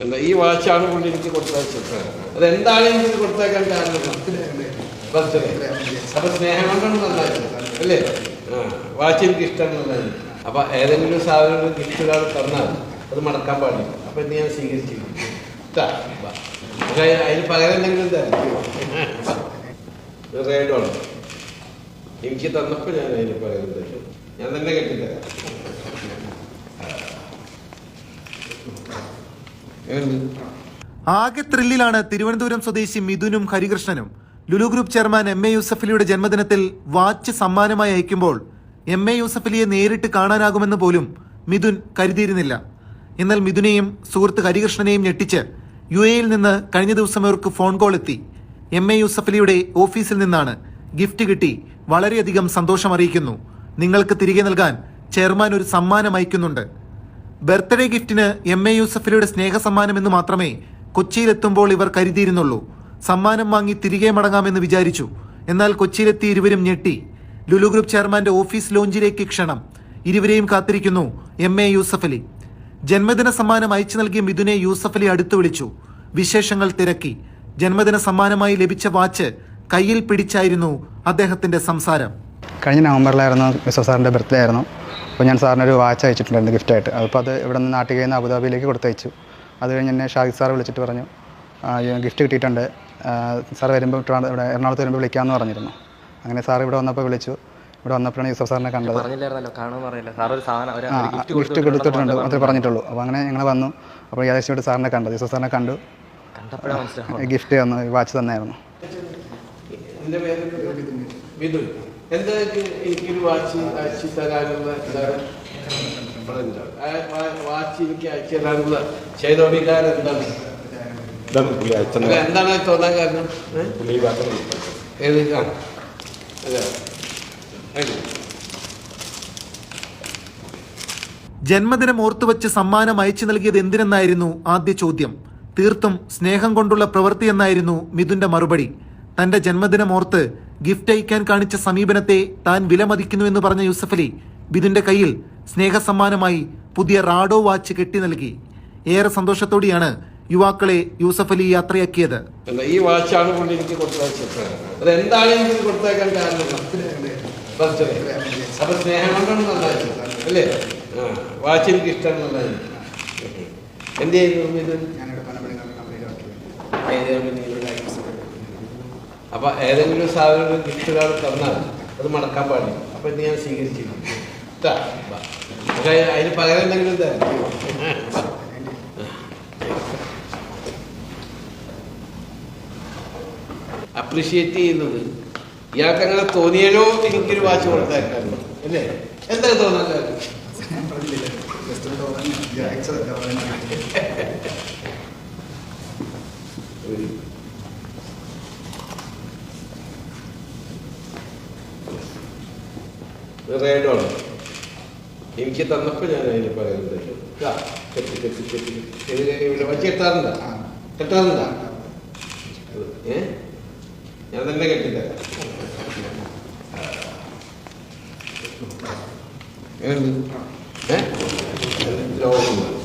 എന്താ? ഈ വാച്ചാണ് പുള്ളി എനിക്ക് കൊടുത്തയച്ചത് അതെന്താണ് എനിക്ക് കൊടുത്തേക്കാൻ കാരണം? ബർത്ത്ഡേ. അപ്പൊ സ്നേഹം കൊണ്ടാണ് നന്നായിട്ട് അല്ലേ? വാച്ച് എനിക്ക് ഇഷ്ടമെന്നുള്ളതാണ് അപ്പൊ ഏതെങ്കിലും സാധനം ഗിഫ്റ്റ് ഒരാൾ തന്നാൽ അത് മടക്കാൻ പാടില്ല. അപ്പൊ ഇന്ന് ഞാൻ സ്വീകരിച്ചിരിക്കും അതിന് പകരം എന്തെങ്കിലും തരും. റേഡോ എനിക്ക് തന്നപ്പോൾ ഞാൻ അതിന് പകരം തരും. ഞാൻ തന്നെ കെട്ടിത്തരാം. ആകെ ത്രില്ലിലാണ് തിരുവനന്തപുരം സ്വദേശി മിഥുനും ഹരികൃഷ്ണനും. Lulu group chairman M A യൂസഫലിയുടെ ജന്മദിനത്തിൽ വാച്ച് സമ്മാനമായി അയക്കുമ്പോൾ എം എ യൂസഫലിയെ നേരിട്ട് കാണാനാകുമെന്ന് പോലും മിഥുൻ കരുതിയിരുന്നില്ല. എന്നാൽ മിഥുനെയും സുഹൃത്ത് ഹരികൃഷ്ണനെയും ഞെട്ടിച്ച് യു എയിൽ നിന്ന് കഴിഞ്ഞ ദിവസം ഇവർക്ക് ഫോൺ കോൾ എത്തി. എം എ യൂസഫലിയുടെ ഓഫീസിൽ നിന്നാണ് ഗിഫ്റ്റ് കിട്ടി. വളരെയധികം സന്തോഷം അറിയിക്കുന്നു നിങ്ങൾക്ക് തിരികെ നൽകാൻ ചെയർമാൻ ഒരു സമ്മാനം അയക്കുന്നുണ്ട്. ബർത്ത്ഡേ ഗിഫ്റ്റിന് എം എ യൂസഫലിയുടെ സ്നേഹ സമ്മാനം എന്ന് മാത്രമേ കൊച്ചിയിലെത്തുമ്പോൾ ഇവർ കരുതിയിരുന്നുള്ളൂ. സമ്മാനം വാങ്ങി തിരികെ മടങ്ങാമെന്ന് വിചാരിച്ചു. എന്നാൽ കൊച്ചിയിലെത്തി ഇരുവരും ഞെട്ടി. ലുലു ഗ്രൂപ്പ് ചെയർമാന്റെ ഓഫീസ് ലോഞ്ചിലേക്ക് ക്ഷണം. ഇരുവരെയും കാത്തിരിക്കുന്നു എം എ യൂസഫലി. ജന്മദിന സമ്മാനം അയച്ചു നൽകിയ മിഥുനെ യൂസഫലി അടുത്തു വിളിച്ചു. വിശേഷങ്ങൾ തിരക്കി. ജന്മദിന സമ്മാനമായി ലഭിച്ച വാച്ച് കയ്യിൽ പിടിച്ചായിരുന്നു അദ്ദേഹത്തിന്റെ സംസാരം. കഴിഞ്ഞ നവംബറിലായിരുന്നു വിശ്വ സാറിന്റെ ബർത്ത്ഡേ ആയിരുന്നു. അപ്പോൾ ഞാൻ സാറിന് ഒരു വാച്ച് അയച്ചിട്ടുണ്ടായിരുന്നു ഗിഫ്റ്റായിട്ട്. അപ്പോൾ അത് ഇവിടെ നിന്ന് നാട്ടിൽ നിന്ന് അബുദാബിയിലേക്ക് കൊടുത്തയച്ചു. അത് കഴിഞ്ഞ് എന്നെ ഷാഹിദ് സാർ വിളിച്ചിട്ട് പറഞ്ഞു ഗിഫ്റ്റ് കിട്ടിയിട്ടുണ്ട്. സാർ വരുമ്പോൾ ഇവിടെ എറണാകുളത്ത് വരുമ്പോൾ വിളിക്കാമെന്ന് പറഞ്ഞിരുന്നു. അങ്ങനെ സാർ ഇവിടെ വന്നപ്പോൾ വിളിച്ചു. ഇവിടെ വന്നപ്പോഴാണ് യൂസഫ് സാറിനെ കണ്ടത്. ഗിഫ്റ്റ് കൊടുത്തിട്ടുണ്ട്. മാത്രമേ പറഞ്ഞിട്ടുള്ളൂ. അപ്പോൾ അങ്ങനെ ഞങ്ങൾ വന്നു. അപ്പോൾ ഏകദേശം ഇവിടെ സാറിനെ കണ്ടത് യൂസഫ് സാറിനെ കണ്ടു. ഗിഫ്റ്റ് തന്നു വാച്ച് തന്നായിരുന്നു. എന്റെ പേര് എന്താ എനിക്കൊരു വാച്ച് അയച്ചു തരാനുള്ള എന്താണ്? വാച്ച് എനിക്ക് അയച്ചു തരാനുള്ള ചെയ്തോടിക്കാരൻ എന്താണ്? എന്താണ് തോന്നാൻ കാരണം? ഏത്? അതിന്. ജന്മദിനം ഓർത്തുവച്ച് സമ്മാനം അയച്ചു നൽകിയത് എന്തിനെന്നായിരുന്നു ആദ്യ ചോദ്യം. തീർത്തും സ്നേഹം കൊണ്ടുള്ള പ്രവൃത്തി എന്നായിരുന്നു മിഥുന്റെ മറുപടി. തന്റെ ജന്മദിനം ഓർത്ത് ഗിഫ്റ്റ് അയക്കാൻ കാണിച്ച സമീപനത്തെ താൻ വിലമതിക്കുന്നുവെന്ന് പറഞ്ഞ യൂസഫലി ബിദുന്റെ കയ്യിൽ സ്നേഹസമ്മാനമായി പുതിയ റാഡോ വാച്ച് കെട്ടി നൽകി. ഏറെ സന്തോഷത്തോടെയാണ് യുവാക്കളെ യൂസഫ് അലി യാത്രയാക്കിയത്. എന്താ ഈ വാച്ചാണ് കൊണ്ട് എനിക്ക് കൊടുത്തയച്ചത് അതെന്താണ് എനിക്ക് കൊടുത്തേക്കാൻ കാരണം ബർത്ത്ഡേ. അപ്പൊ സ്നേഹം കൊണ്ടാണ് നന്നായിട്ട് അല്ലേ? വാച്ച് എനിക്ക് എന്ത് അപ്പൊ ഏതെങ്കിലും സാധനം ഗിഫ്റ്റ് ഒരാൾ തന്നാൽ അത് മടക്കാൻ പാടില്ല. അപ്പൊ ഇത് ഞാൻ സ്വീകരിച്ചില്ല അതിന് പകരം എന്തെങ്കിലും തരാം. അപ്രിഷിയേറ്റ് ചെയ്യുന്നത് ഇയാൾക്ക് അങ്ങനെ തോന്നിയാലോ എനിക്കൊരു വാച്ച് കൊടുത്തേക്കാണ് അല്ലേ? എന്താ തോന്നുന്നത് റേഡോണ് എനിക്ക് തന്നപ്പോൾ ഞാൻ അതിന് പറയുന്നത്. കെട്ടി കെട്ടി കെട്ടി ഇത് ഇവിടെ വച്ച് കെട്ടാറുണ്ടോ? കെട്ടാറുണ്ട? ഏ? ഞാൻ തന്നെ കെട്ടിത്തരാം. എങ്ങനെയുണ്ട്? ഏ? ലോകം വേണം.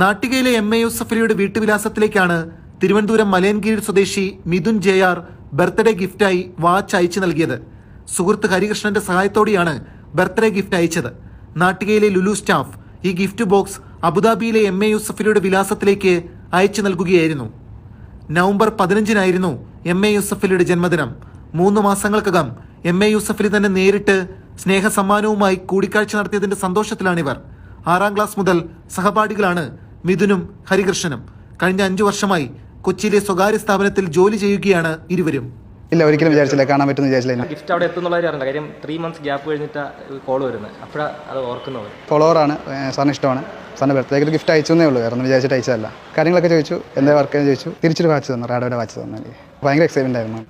നാട്ടികയിലെ എം എ യൂസഫലിയുടെ വീട്ടുവിലാസത്തിലേക്കാണ് തിരുവനന്തപുരം മലയൻകീഴ് സ്വദേശി മിഥുൻ ജെ ആർ ബർത്ത്ഡേ ഗിഫ്റ്റായി വാച്ച് അയച്ചു നൽകിയത്. സുഹൃത്ത് ഹരികൃഷ്ണന്റെ സഹായത്തോടെയാണ് ബർത്ത്ഡേ ഗിഫ്റ്റ് അയച്ചത്. നാട്ടികയിലെ ലുലു സ്റ്റാഫ് ഈ ഗിഫ്റ്റ് ബോക്സ് അബുദാബിയിലെ എം എ യൂസഫലിയുടെ വിലാസത്തിലേക്ക് അയച്ചു നൽകുകയായിരുന്നു. നവംബർ പതിനഞ്ചിനായിരുന്നു എം എ യൂസഫലിയുടെ ജന്മദിനം. മൂന്ന് മാസങ്ങൾക്കകം എം എ യൂസഫലി തന്നെ നേരിട്ട് സ്നേഹസമ്മാനവുമായി കൂടിക്കാഴ്ച നടത്തിയതിന്റെ സന്തോഷത്തിലാണിവർ. ആറാം ക്ലാസ് മുതൽ സഹപാഠികളാണ് മിഥുനും ഹരികൃഷ്ണനും കഴിഞ്ഞ അഞ്ചു വർഷമായി കൊച്ചിയിലെ സ്വകാര്യ സ്ഥാപനത്തിൽ ജോലി ചെയ്യുകയാണ് ഇരുവരും. ഇല്ല ഒരിക്കലും വിചാരിച്ചില്ല. കാണാൻ പറ്റുന്ന വിചാരിച്ചില്ല ഗിഫ്റ്റ് അവിടെ എത്തുന്നുള്ള കാര്യം അറിയില്ല കാര്യം ത്രീ മന്ത്സ് ഗ്യാപ്പ് കഴിഞ്ഞിട്ട് കോൾ വരുന്നത്. അപ്പോഴാണ് അത് ഓർക്കുന്നത്. ഫോളോവറാണ് സാറിന് ഇഷ്ടമാണ്. സാറിന് ബർത്ത്ഡേക്ക് ഗിഫ്റ്റ് അയച്ചു എന്നേ ഉള്ളൂ. വേറെ ഒന്നും വിചാരിച്ചിട്ട് അയച്ചതല്ല. കാര്യങ്ങളൊക്കെ ചോദിച്ചു. എന്താ വർക്ക് ചോദിച്ചു. തിരിച്ചൊരു വാച്ച് തന്നു. റാഡോയുടെ വാച്ച് തന്നു ഭയങ്കര എക്സൈറ്റ്മെന്റ് ആയിരുന്നു.